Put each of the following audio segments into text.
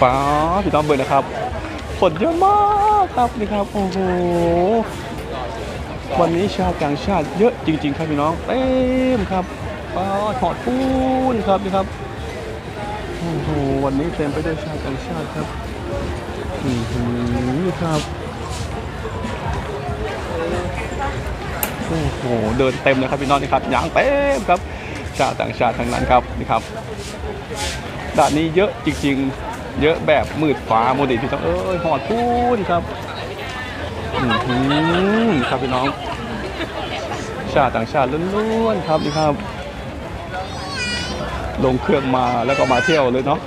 ฟ้าพี่น้องเบิร์นะครับคนเยอะมากครับนี่ครับโอ้โหวันนี้ชาวต่างชาติเยอะจริง ๆ ครับพี่น้องเต็มครับฟ้าถอดปูนครับนี่ครับโอ้โหวันนี้เต็มไปด้วยชาวต่างชาติครับอือหือครับโอ้โหเดินเต็มเลยครับพี่น้องนี่ครับยางเต็มครับชาวต่างชาติทั้งนั้นครับนี่ครับ ด่านนี้เยอะจริง ๆ เยอะแบบมืดฟ้าโมดลพี่น้องเอ้ยหอดพูนครับอือหือครับพี่น้อง ชาติต่างชาติล้วนๆครับนี่ครับ ลงเครื่องมาแล้วก็มาเที่ยวเลยเนาะ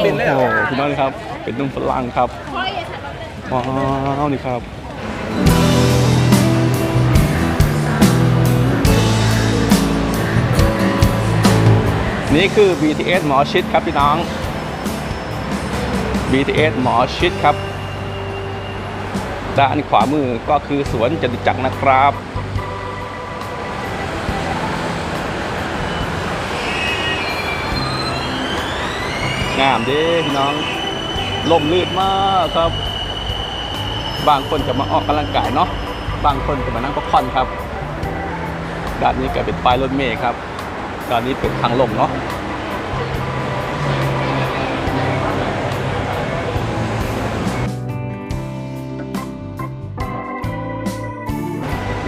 โอ้โหพี่น้องครับ เป็นนุ่มฝรั่งครับว้าวนี่ครับ นี่คือ BTS หมอชิดครับพี่น้อง BTS หมอชิดครับ ด้านขวามือก็คือสวนจตุจักรนะครับ งามเด้พี่น้องลมลื่นมากครับ บางคนจะมาออกกำลังกายเนาะ บางคนจะมานั่งพักผ่อนครับ ด้านนี้ก็เป็นป้ายรถเมล์ครับ ด้านนี้เป็นทางลงเนาะ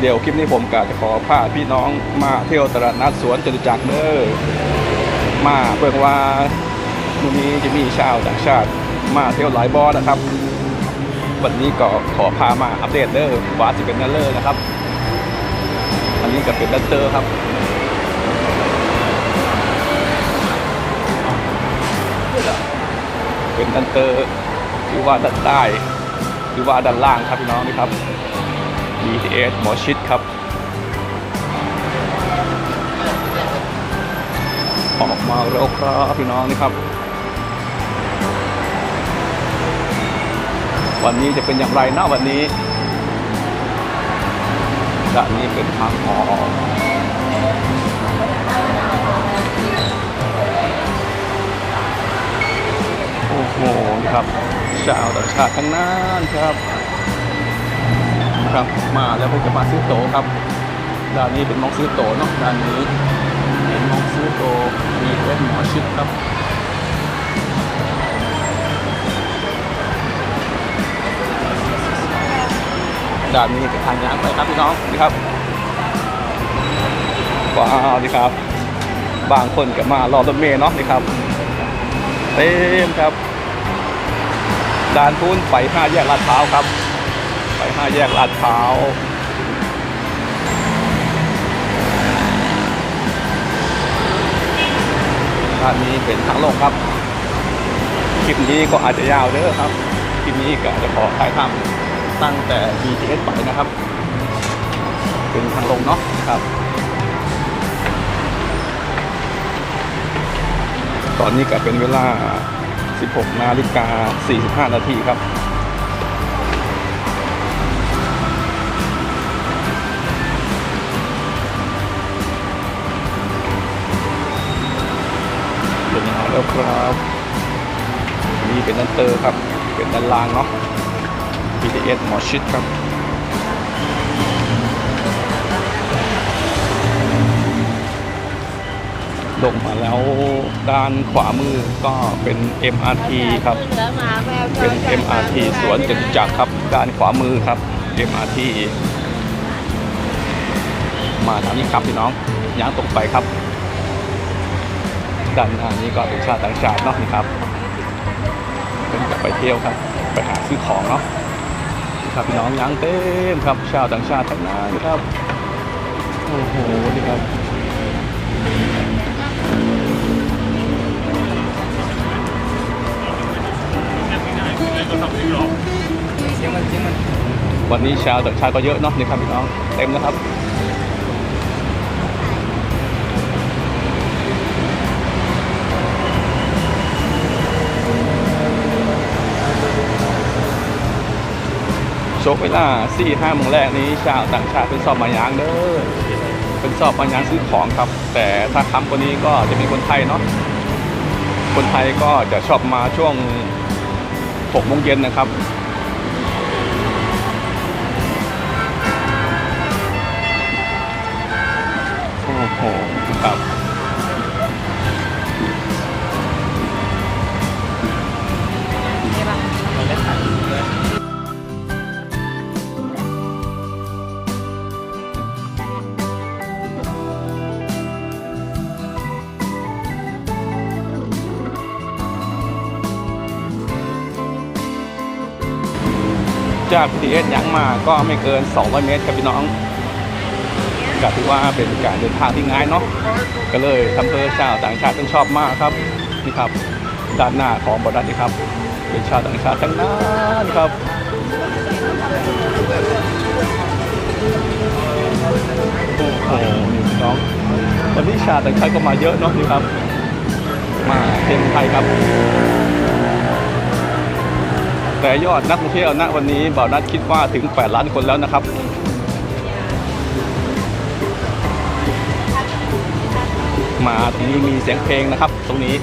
เดี๋ยวคลิปนี้ผมกะจะขอพาพี่น้องมาเที่ยวตลาดนัดสวนจตุจักรเด้อมาเพื่อว่าวันนี้จะมีชาวต่างชาติมาเที่ยวหลายบอนะครับ วันนี้ก็ขอพามาอัปเดตเด้อว่าสิเป็นนันเลอร์นะครับ อันนี้ก็เป็นดันเตอร์ครับ เป็นดันเตอร์หรือว่าด้านใต้หรือว่าด้านล่างครับพี่น้องนี่ครับ BTS หมอชิดครับออกมาแล้วครับพี่น้องนี่ครับ วันนี้จะเป็นอย่างไรนะวันนี้ด้านนี้เป็นทางออก โอ้โหครับ ชาวต่างชาติทั้งนั้นครับครับ มาแล้วผมจะมาซื้อโตครับด้านนี้เป็นมองซื้อโตเนาะด้านนี้เป็นมองซื้อโตมีเป็นหมอชิดครับด้านนี้เป็นทางยางไปครับพี่น้องนี่ครับว้าวนี่ครับ บางคนก็มารอรถเมล์เนาะนี่ครับเต็มครับ ด่านพูนไปห้าแยกลาดพร้าวครับ ไปห้าแยกลาดพร้าวด้านนี้เป็นทางลงครับคลิปนี้ก็อาจจะยาวเด้อครับคลิปนี้ก็จะขอถ่ายทำตั้งแต่ BTS ไปนะครับ เป็นทางลงเนาะครับ ตอนนี้ก็เป็นเวลา 16นาฬิกา45 นาทีครับ เป็นยังไงแล้วครับนี่เป็นดันเตอร์ครับ เป็นด้านลางเนาะ BTS หมอชิดครับ ลงมาแล้วด้านขวามือก็เป็น MRT ครับ เป็น MRT สวนจตุจักรครับ ด้านขวามือครับ MRT มาทางนี้ครับพี่น้องย้างตรงไปครับ ด้านหน้านี้ก็เป็นชาติต่างชาติเนาะนี่ครับ เป็นจะไปเที่ยวครับ ไปหาซื้อของเนาะครับพี่น้องยังเต็มครับชาวต่างชาติทั้งนั้นครับโอ้โหนี่ครับ วันนี้ชาวต่างชาติก็เยอะเนาะนี่ครับพี่น้องเต็มนะครับโชคเวลา4 5โมงแรกนี้ชาวต่างชาติเป็นสอบมายางเด้อเป็นสอบมายางซื้อของครับ แต่ถ้าคำกว่านี้ก็จะเป็นคนไทยเนาะคนไทยก็จะชอบมาช่วง 6โมงเย็นนะครับโอ้โหครับ จาก PTS ยังมาก็ไม่เกิน 200 เมตรครับพี่น้องก็ถือว่าเป็นการเดินทางที่ง่ายเนาะก็เลยทำเพื่อชาวต่างชาติต้องชอบมากครับนี่ครับด้านหน้าของบอดันนี่ครับ เป็นชาวต่างชาติทั้งนั้นครับโอ้โหนี่พี่น้องวันนี้ชาวต่างชาติก็มาเยอะเนาะนี่ครับ มาเต็มไทยครับ แต่ยอดนักท่องเที่ยวณวันนี้บ่าวนัดคิดว่าถึง 8 ล้านคนแล้วนะครับมาตรงนี้มีเสียงเพลงนะครับ ตรงนี้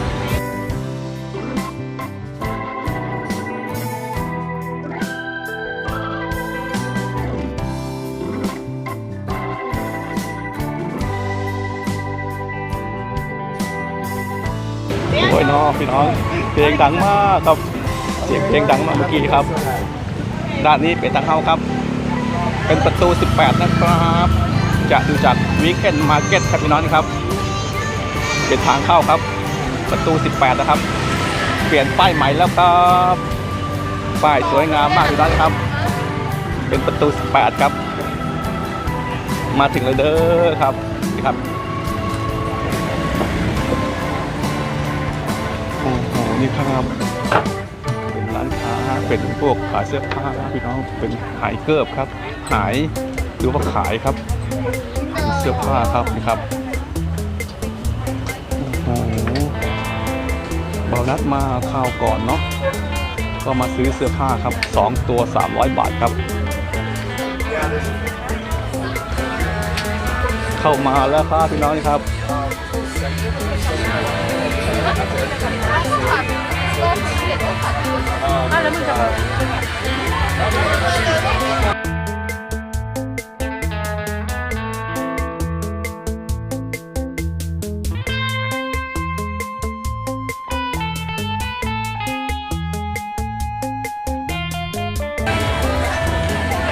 โอ้ยน้องพี่น้อง เพลงดังมากครับ สียงเพลงดังมาเมื่อกี้ครับ ด้านนี้เป็นทางเข้าครับ เป็นประตู 18 นะครับ จะดูจากวีเคนมาร์เก็ตครับพี่น้องครับ เป็นทางเข้าครับ ประตู 18 นะครับ เปลี่ยนป้ายใหม่แล้วครับป้ายสวยงามมากพี่น้องครับ เป็นประตู 18 ครับ มาถึงแล้วเด้อครับนี่ครับโอ้โหนี่ครับ ค้าเป็นพวกขายเสื้อผ้าพี่น้องเป็นขายเกิบครับ ขายหรือว่าขายครับเป็นเสื้อผ้าครับนี่ครับโอ้โหเบานัดมาข้าวก่อนเนาะก็มาซื้อเสื้อผ้าครับ 2 ตัว 300 บาทครับ เข้ามาแล้วครับพี่น้องนี่ครับ เข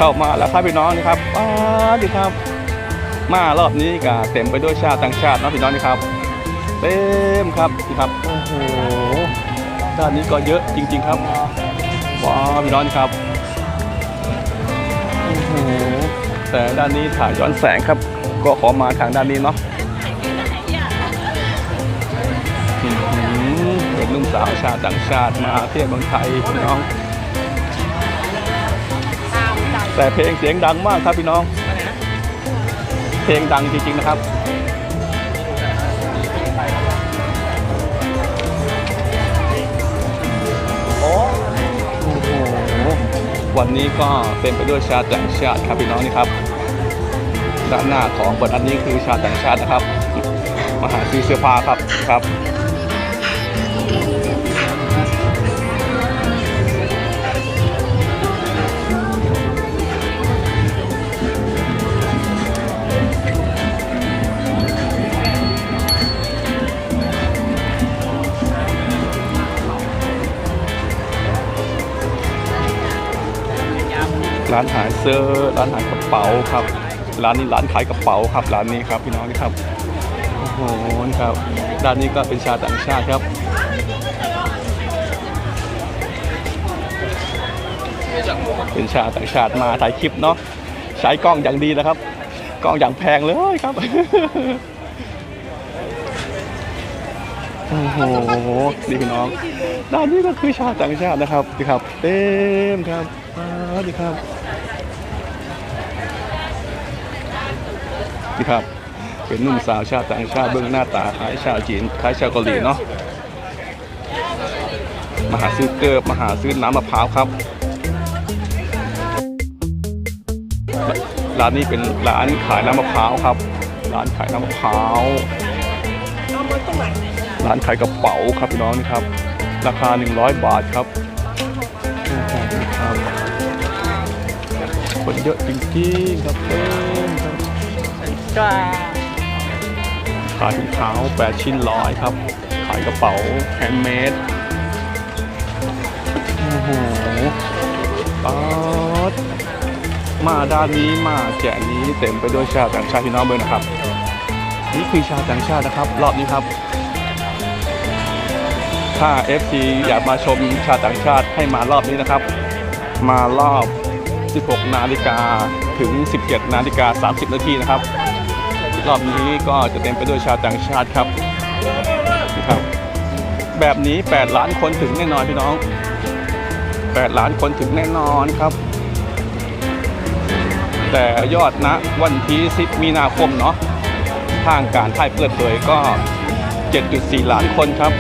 ้ามาแล้วครับพี่น้องนี่ครับอ้าดีครับ มารอบนี้ก็เต็มไปด้วยชาติต่างชาตินะพี่น้องนี่ครับ เต็มครับนี่ครับ ด้านนี้ก็เยอะจริง ๆ ครับว้าวพี่น้องนี่ครับโอ้โหแต่ด้านนี้ถ่ายย้อนแสงครับ ก็ขอมาทางด้านนี้เนาะเด็กนุ่มสาวชาวต่างชาติมาเที่ยวเมืองไทยพี่น้อง แต่เพลงเสียงดังมากครับพี่น้อง เพลงดังจริงๆนะครับ วันนี้ก็เต็มไปด้วยชาวต่างชาติครับพี่น้องนี่ครับ ด้านหน้าของบทอันนี้คือชาวต่างชาตินะครับ มหาชีเสื้อผ้าครับครับ ร้านขายเสื้อร้านขายกระเป๋าครับ ร้านนี้ร้านขายกระเป๋าครับ ร้านนี้ครับพี่น้องนี่ครับโอ้โหครับด้านนี้ก็เป็นชาวต่างชาติครับเป็นชาวต่างชาติมาถ่ายคลิปเนาะใช้กล้องอย่างดีนะครับ กล้องอย่างแพงเลยครับโอ้โหนี่พี่น้อง ด้านนี้ก็คือชาวต่างชาตินะครับนี่ครับ เต็มครับมาดีครับ ครับ เป็นหนุ่มสาวชาวต่างชาติเบื้องหน้าตาคล้ายชาวจีนคล้ายชาวเกาหลีเนาะมาหาซื้อเกิบมาหาซื้อน้ำมะพร้าวครับ ร้านนี้เป็นร้านขายน้ำมะพร้าวครับ ร้านขายน้ำมะพร้าวร้านขายกระเป๋าครับพี่น้องนี่ครับ ราคา 100 บาทครับครับคนเยอะจริงๆครับเต็มครับ ก็ขายถุงเท้า8ชิ้นร้อยครับ ขายกระเป๋าแฮนด์เมดโอ้โหป๊าดมาด้านนี้มาแจกนี้เต็มไปด้วยชาต่างชาติพี่น้องเบอร์นะครับ นี่คือชาต่างชาตินะครับ รอบนี้ครับ ถ้า FC อยากมาชมชาต่างชาติให้มารอบนี้นะครับ มารอบ 16 นาฬิกาถึง 17 นาฬิกา 30 นาทีนะครับ รอบนี้ก็จะเต็มไปด้วยชาวต่างชาติครับครับ แบบนี้ 8 ล้านคนถึงแน่นอนพี่น้อง 8 ล้านคนถึงแน่นอนครับ แต่ยอดนะวันที่ 10 มีนาคมเนาะทางการไทยเปิดเผยก็ 7.4 ล้านคนครับ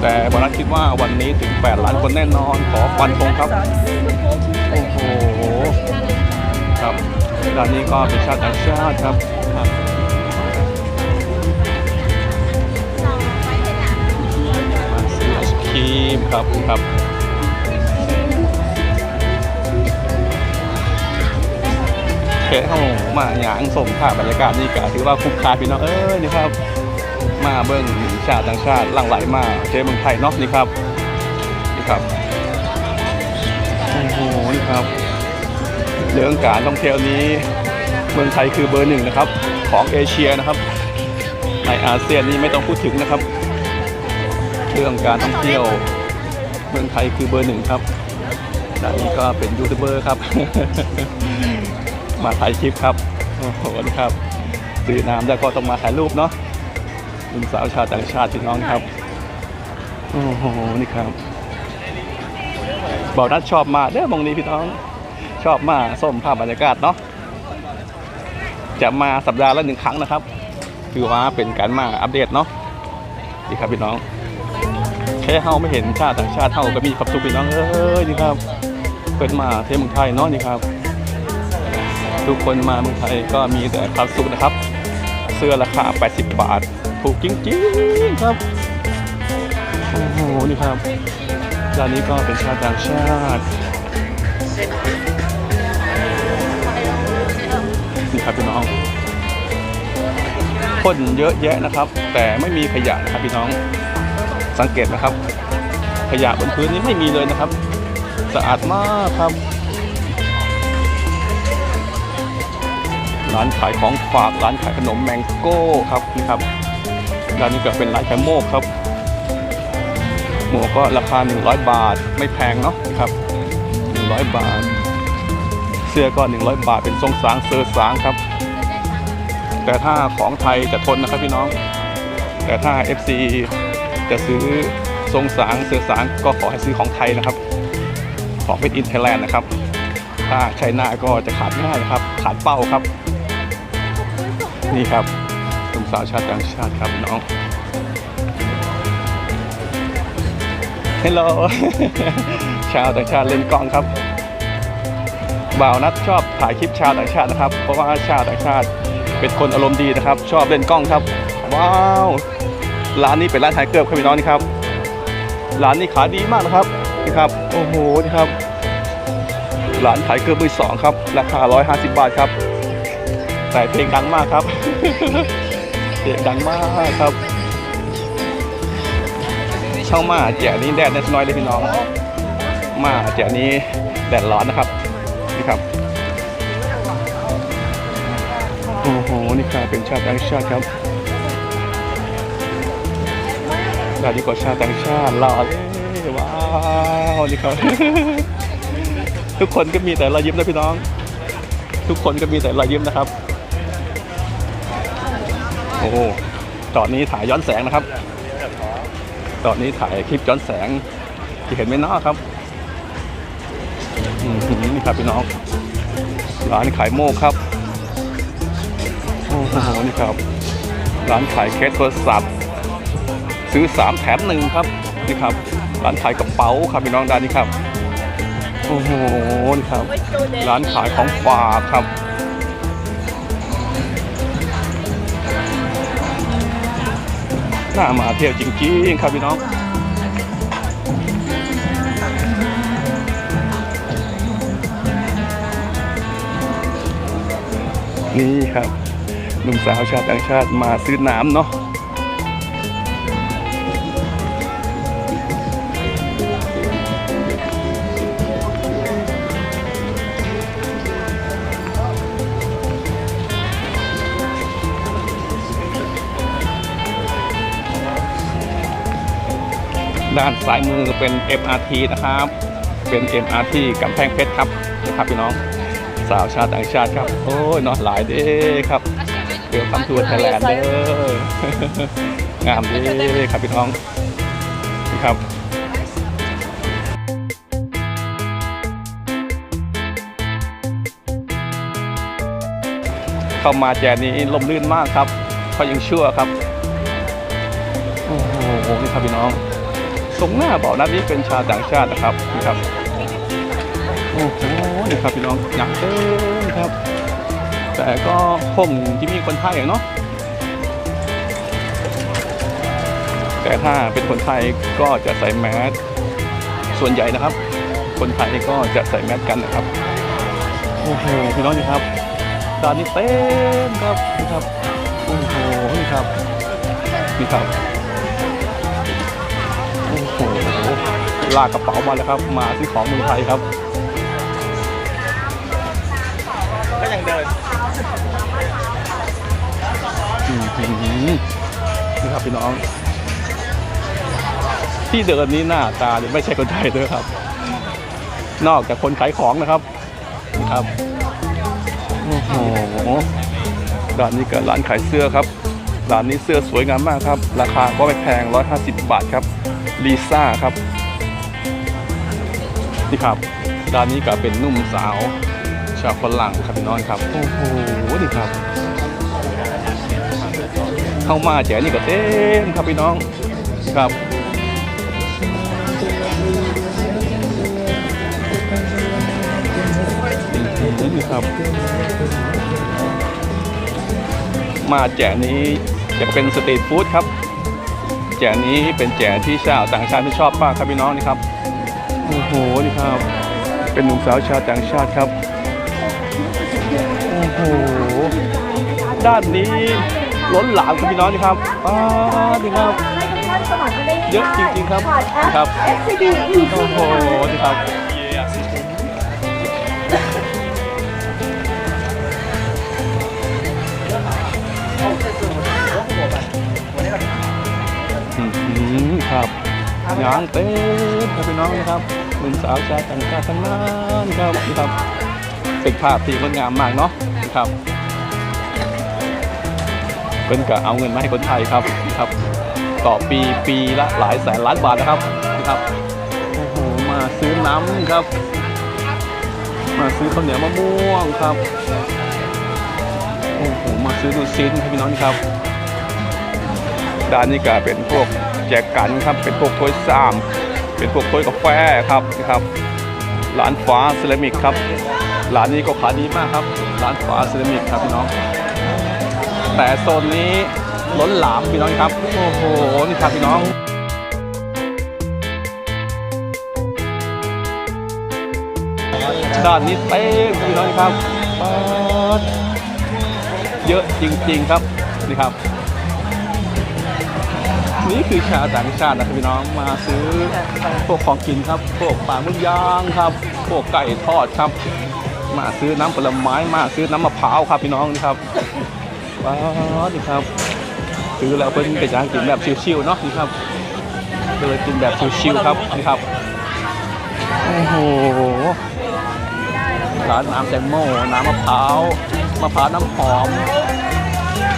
แต่บรัฐคิดว่าวันนี้ถึง 8 ล้านคนแน่นอนขอฟันธงครับ โอ้โหครับ ด้านนี้ก็เป็นชาติต่างชาติครับมาซื้อไอศครีมครับครับเคเข้ามาหยางส่งภาพบรรยากาศนี่ก็ถือว่าคุ้มค่าพี่น้องเอ้ยนี่ครับ มาเบิ้งชาติต่างชาติหลั่งไหลมาเจอเมืองไทยเนาะนี่ครับนี่ครับโอ้โหนี่ครับ เรื่องการท่องเที่ยวนี้ เมืองไทยคือเบอร์หนึ่งนะครับ ของเอเชียนะครับ ในอาเซียนนี่ไม่ต้องพูดถึงนะครับ เรื่องการท่องเที่ยว เมืองไทยคือเบอร์หนึ่งครับด้านนี้ก็เป็นยูทูบเบอร์ครับ มาถ่ายคลิปครับโอ้โหครับซื้อน้ำแล้วก็ต้องมาถ่ายรูปเนาะหนุ่มสาวชาวต่างชาติพี่น้องครับ โอ้โห นี่ครับบอกนัดชอบมาเด้อมองนี้พี่น้อง ชอบมากส้มภาพบรรยากาศเนาะจะมาสัปดาห์ละหนึ่งครั้งนะครับคือว่าเป็นการมาอัปเดตเนาะดีครับพี่น้อง แค่เฮาไม่เห็นชาติต่างชาติเฮาก็มีความสุขพี่น้องเอ้ยนี่ครับเปิดมาเที่ยวเมืองไทยเนาะนี่ครับ ทุกคนมาเมืองไทยก็มีแต่ความสุขนะครับ เสื้อราคา 80 บาท ถูกจริงๆครับโอ้โหนี่ครับด้านนี้ก็เป็นชาติต่างชาติ นี่ครับพี่น้องคนเยอะแยะนะครับ แต่ไม่มีขยะนะครับพี่น้องสังเกตนะครับ ขยะบนพื้นนี้ไม่มีเลยนะครับ สะอาดมากครับร้านขายของฝากร้านขายขนมแมงโก้ครับนี่ครับร้านนี้ก็เป็นร้านขายโมกครับหมวกก็ราคา 100 บาทไม่แพงเนาะนี่ครับ 100 บาท เสื้อก็ 100 บาทเป็นทรงสางเซอร์สางครับ แต่ถ้าของไทยจะทนนะครับพี่น้อง แต่ถ้า FC จะซื้อทรงสางเซอร์สางก็ขอให้ซื้อของไทยนะครับ ของเป็นอินไทยแลนด์นะครับ ถ้าใช้น้าก็จะขาดง่ายนะครับ ขาดเป้าครับ นี่ครับหนุ่มสาวชาติต่างชาติครับน้องฮัลโหลชาวต่างชาติเล่นกล้องครับ บ่าวนัดชอบถ่ายคลิปชาวต่างชาตินะครับ เพราะว่าชาวต่างชาติเป็นคนอารมณ์ดีนะครับ ชอบเล่นกล้องครับ ว้าวร้านนี้เป็นร้านขายเกือบครับพี่น้องนี่ครับร้านนี้ขายดีมากนะครับนี่ครับโอ้โหนี่ครับร้านขายเกือบมือสองครับ ราคา 150 บาทครับแต่เพลงดังมากครับเพลงดังมากครับเข้ามาแจกนี้แดดนิดน้อยเลยพี่น้อง มาแจกนี้แดดร้อนนะครับ โอ้โห นี่ครับเป็นชาติต่างชาติครับดาดีกว่าชาติต่างชาติหล่อเลยว้าวนี่ครับ ทุกคนก็มีแต่รอยยิ้มนะพี่น้อง ทุกคนก็มีแต่รอยยิ้มนะครับ โอ้โหตอนนี้ถ่ายย้อนแสงนะครับตอนนี้ถ่ายคลิปย้อนแสงที่เห็นไหมเนาะครับอืมนี่ครับพี่น้องร้านขายโมกครับ โอ้โหนี่ครับ ร้านขายเคสโทรศัพท์ซื้อสามแถมหนึ่งครับนี่ครับ ร้านขายกระเป๋าครับพี่น้องด้านนี้ครับโอ้โหนี่ครับ ร้านขายของฝากครับน่ามาเที่ยวจริงๆครับพี่น้องนี่ครับ หนุ่มสาวชาวต่างชาติมาซื้อน้ำเนาะด้านซ้ายมือเป็น MRT นะครับ เป็น MRT กำแพงเพชรครับนะครับพี่น้อง สาวชาวต่างชาติครับ โอ้ยเนอะหลายเด้ครับ เกี่ยวคำทัวร์ไทยแลนด์เด้องามเด้ครับพี่น้องนี่ครับเข้ามาแจนี้ลมลื่นมากครับเขายังชั่วครับ โอ้โห นี่ครับพี่น้อง ตรงหน้าเบาะนัดนี้เป็นชาวต่างชาตินะครับ นี่ครับ โอ้โห นี่ครับพี่น้องหนักเต็มครับ แต่ก็คงที่มีคนไทยอะเนาะแต่ถ้าเป็นคนไทยก็จะใส่แมสส่วนใหญ่นะครับ คนไทยก็จะใส่แมสกันนะครับโอ้โหพี่น้องนี่ครับร้านนี้เต็มครับนี่ครับโอ้โหนี่ครับนี่ครับโอ้โหลากกระเป๋ามาแล้วครับ มาซื้อของเมืองไทยครับ นี่ครับพี่น้อง ที่เดินนี้หน้าตาเนี่ยไม่ใช่คนไทยเลยครับ นอกจากคนขายของนะครับนี่ครับโอ้โหร้านนี้ก็ร้านขายเสื้อครับร้านนี้เสื้อสวยงามมากครับ ราคาก็ไม่แพง 150 บาทครับลีซ่าครับนี่ครับร้านนี้ก็เป็นนุ่มสาวชาวฝรั่งครับพี่น้องครับ โอ้โหนี่ครับ เข้ามาแจนี่ก็เต็มครับพี่น้องครับนี่ครับ มาแจนี้จะเป็นสตรีทฟู้ดครับ แจนี้เป็นแจที่ชาวต่างชาติที่ชอบมากครับพี่น้องนี่ครับโอ้โหนี่ครับ เป็นหนุ่มสาวชาวต่างชาติครับโอ้โหด้านนี้ ล้นหลามครับพี่น้องนี่ครับอ้าวนี่ครับ เยอะจริงๆครับครับโอ้โหนี่ครับอืมครับยางเต็มครับพี่น้องนะครับหนุ่มสาวชาวต่างชาติทั้งนั้นครับนี่ครับเป็นภาพที่งดงามมากเนาะครับ เป็นก็เอาเงินมาให้คนไทยครับครับ ต่อปีปีละหลายแสนล้านบาทนะครับนะครับโอ้โหมาซื้อน้ำครับ มาซื้อข้าวเหนียวมะม่วงครับโอ้โหมาซื้อดูซินครับพี่น้องครับด้านนี้ก็เป็นพวกแจกกันครับเป็นพวกถ้วยซ้ำเป็นพวกถ้วยกาแฟครับนะครับร้านฟ้าเซรามิกครับร้านนี้ก็ขายดีมากครับร้านฟ้าเซรามิกครับพี่น้อง แต่โซนนี้ล้นหลามพี่น้องครับโอ้โหนี่ครับพี่น้องด้านนี้เต็มพี่น้องครับเยอะจริง ๆครับนี่ครับ นี่คือชาวต่างชาตินะครับพี่น้องมาซื้อพวกของกินครับพวกปลาหมึกย่างครับพวกไก่ทอดครับ มาซื้อน้ำผลไม้มาซื้อน้ำมะพร้าวครับพี่น้องนี่ครับ ว้าวนี่ครับซื้อแล้วเพิ่นก็จะกินแบบชิวๆเนาะนี่ครับเลยกินแบบชิวๆครับนี่ครับโอ้โหร้านน้ำแตงโมน้ำมะพร้าวมะพร้าวน้ำหอม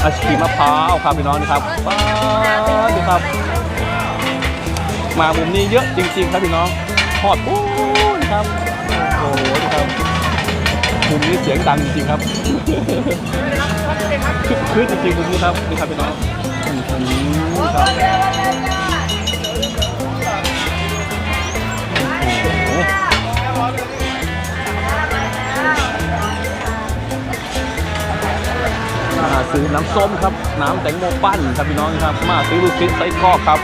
ไอศครีมมะพร้าวครับพี่น้องนี่ครับว้าวนี่ครับ มามุมนี้เยอะจริง ๆ ครับพี่น้องทอดปูนครับโอ้โหนี่ครับมุมนี้เสียงดังจริงๆครับ คือจริงๆคุณผู้ครับนี่ครับพี่น้องอือครับมาซื้อน้ำส้มครับ น้ำแตงโมปั้นครับพี่น้องครับ มาซื้อลูกชิ้นไส้กรอกครับ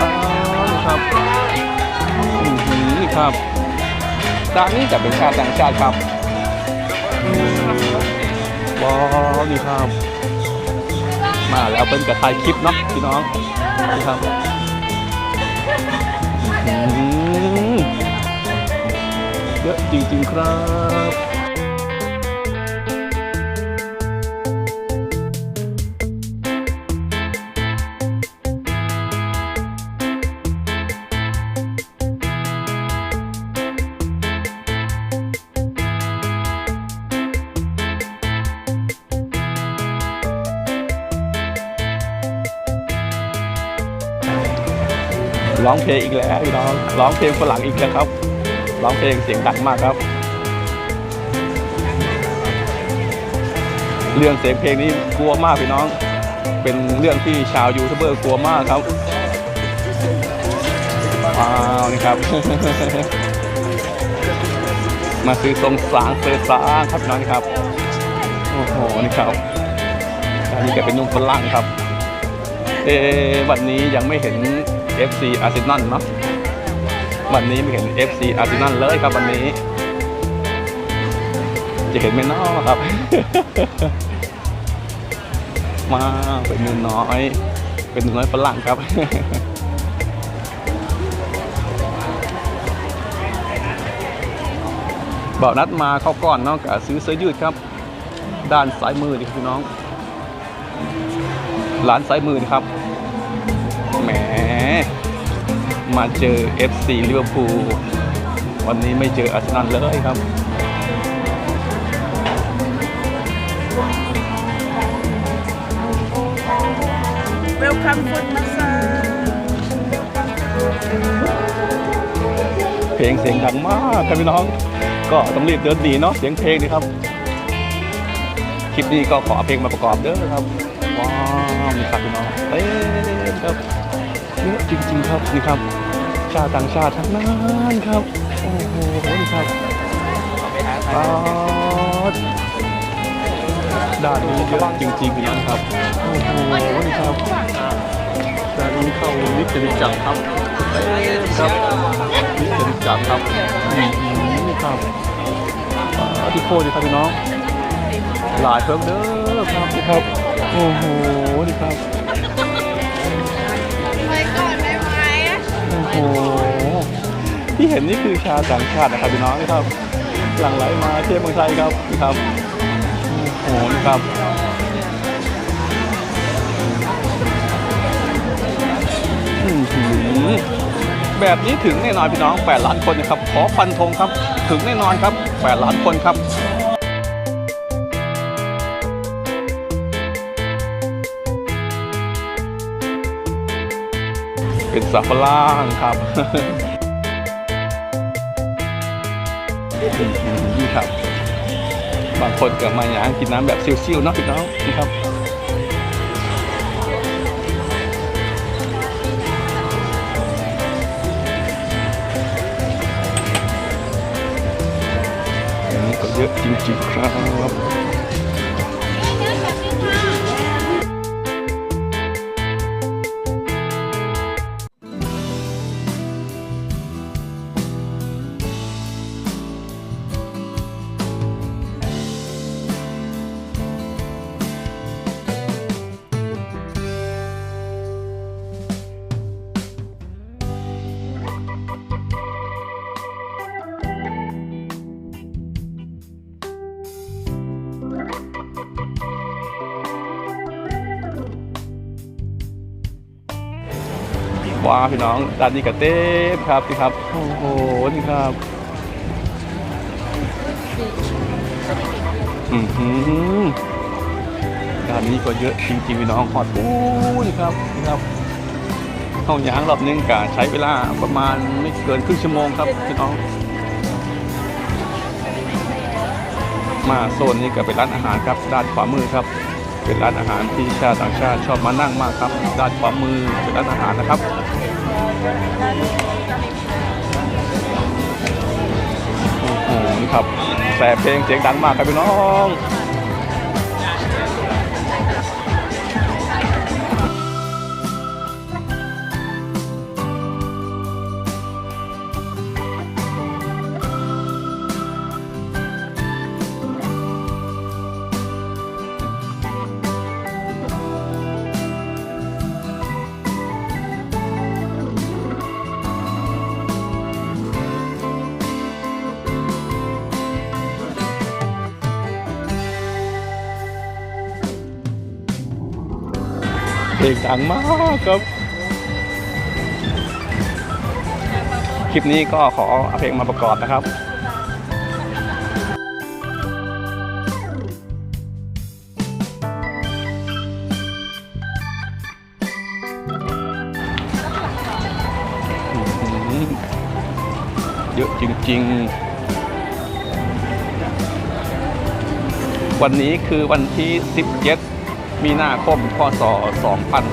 อ้าวนี่ครับอือหือนี่ครับร้านนี้จะเป็นชาติต่างชาติครับ อืมว้าวนี่ครับ มาแล้วเป็นกระถ่ายคลิปเนาะพี่น้องนี่ครับอื้อหือเยอะจริงๆครับ ร้องเพลงอีกแล้วพี่น้องร้องเพลงฝรั่งอีกแล้วครับร้องเพลงเสียงดังมากครับ เรื่องเสียงเพลงนี้กลัวมากพี่น้อง เป็นเรื่องที่ชาวยูทูบเบอร์กลัวมากครับว้าวนี่ครับ มาซื้อทรงสางเซอร์สางครับน้องครับโอ้โหนี่ครับอันนี้ก็เป็นนุ่มฝรั่งครับ เอวันนี้ยังไม่เห็น FC อาร์เซนอลเนาะวันนี้ไม่เห็น FC อาร์เซนอลเลยครับวันนี้ จะเห็นไหมเนาะครับ มาเป็นหนุ่มน้อย เป็นหนุ่มน้อยฝรั่งครับบอกนัดมาเข้าก่อนเนาะกะซื้อเสื้อยืดครับ ด้านซ้ายมือนี่ครับน้องร้านซ้ายมือนะครับแหม มาเจอ FC ลิเวอร์พูลวันนี้ไม่เจออาร์เซนอลเลยครับเวลคัมฟุตมาซาเพลงเสียงดังมากครับพี่น้อง ก็ต้องรีบเดินหนีเนาะเสียงเพลงนี่ครับ คลิปนี้ก็ขอเอาเพลงมาประกอบเด้อครับ ว้าวนี่ครับพี่น้องเต้นครับเยอะจริงๆครับนี่ครับ ชาติต่างชาติทั้งนั้นครับ โอ้โหนี่ครับป๊าดด้านนี้เยอะจริงๆพี่น้องครับ โอ้โหนี่ครับด้านนี้เข้าลิฟต์จริจักรครับเต้นครับลิฟต์จริจักรครับอืมนี่ครับป๊าดที่โคตรดีครับพี่น้อง หลายเพิ่มเด้อครับนี่ครับ โอ้โหนี่ครับ หที่เห็นนี่คือชาวต่างชาตินะครับพี่น้องนะครับ หลั่งไหลมาเที่ยวเมืองไทยครับนี่ครับโอ้โหครับอื้อหือแบบนี้ถึงแน่นอนพี่น้อง 8 ล้านคนนะครับ ขอฟันธงครับ ถึงแน่นอนครับ 8 ล้านคนครับ เป็นสับปะร่งครับนี่ครับ บางคนก็มาอย่างกินน้ำแบบซิวๆเนาะพี่น้องนี่ครับอันนี้ก็เยอะจริงๆครับาพี่น้องด้านนี้ก็เต้นครับนี่ครับ โอ้โหนี่ครับอือหือด้านนี้ก็เยอะจริงๆพี่น้องหอดปูนครับนี่ครับเข้ายางรอบนึงกะใช้เวลาประมาณไม่เกินครึ่งชั่วโมงครับพี่น้อง มาโซนนี้ก็เป็นร้านอาหารครับ ด้านขวามือครับเป็นร้านอาหารที่ชาวต่างชาติชอบมานั่งมากครับ ด้านขวามือเป็นร้านอาหารนะครับ ครับแต่เพลงเสียงดังมากครับพี่น้อง ลงดังมากครับ คลิปนี้ก็ขอเอาเพลงมาประกอบนะครับเยอะจริง ๆ วันนี้คือวันที่ 17 มีนาคมพศ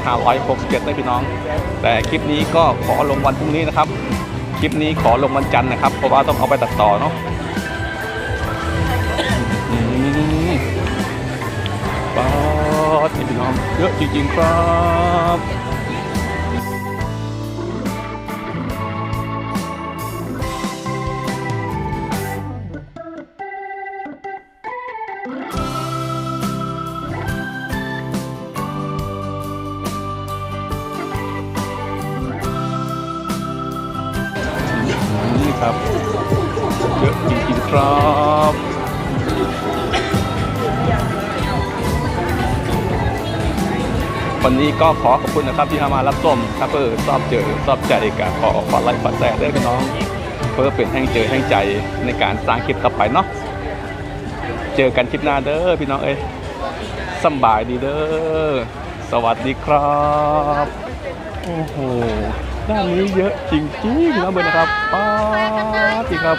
2567นะพี่น้อง แต่คลิปนี้ก็ขอลงวันพรุ่งนี้นะครับ คลิปนี้ขอลงวันจันทร์นะครับ เพราะว่าต้องเอาไปตัดต่อเนาะป๊าดพี่น้องเยอะจริงๆครับ ก็ขอขอบคุณนะครับที่เข้ามารับชมถ้าเพื่อชอบเจอชอบใจกับขอขอไลค์ขอแชร์ด้วยพี่น้อง เพื่อเป็นแห่งเจอแห่งใจในการสร้างคลิปต่อไปเนาะเจอกันคลิปหน้าเด้อพี่น้องเอ้ยสำบายดีเด้อสวัสดีครับโอ้โหด้านนี้เยอะจริงๆนะเบอร์นะครับป้าดสิครับ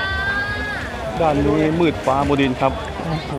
ด้านนี้มืดฟ้าโมดินครับ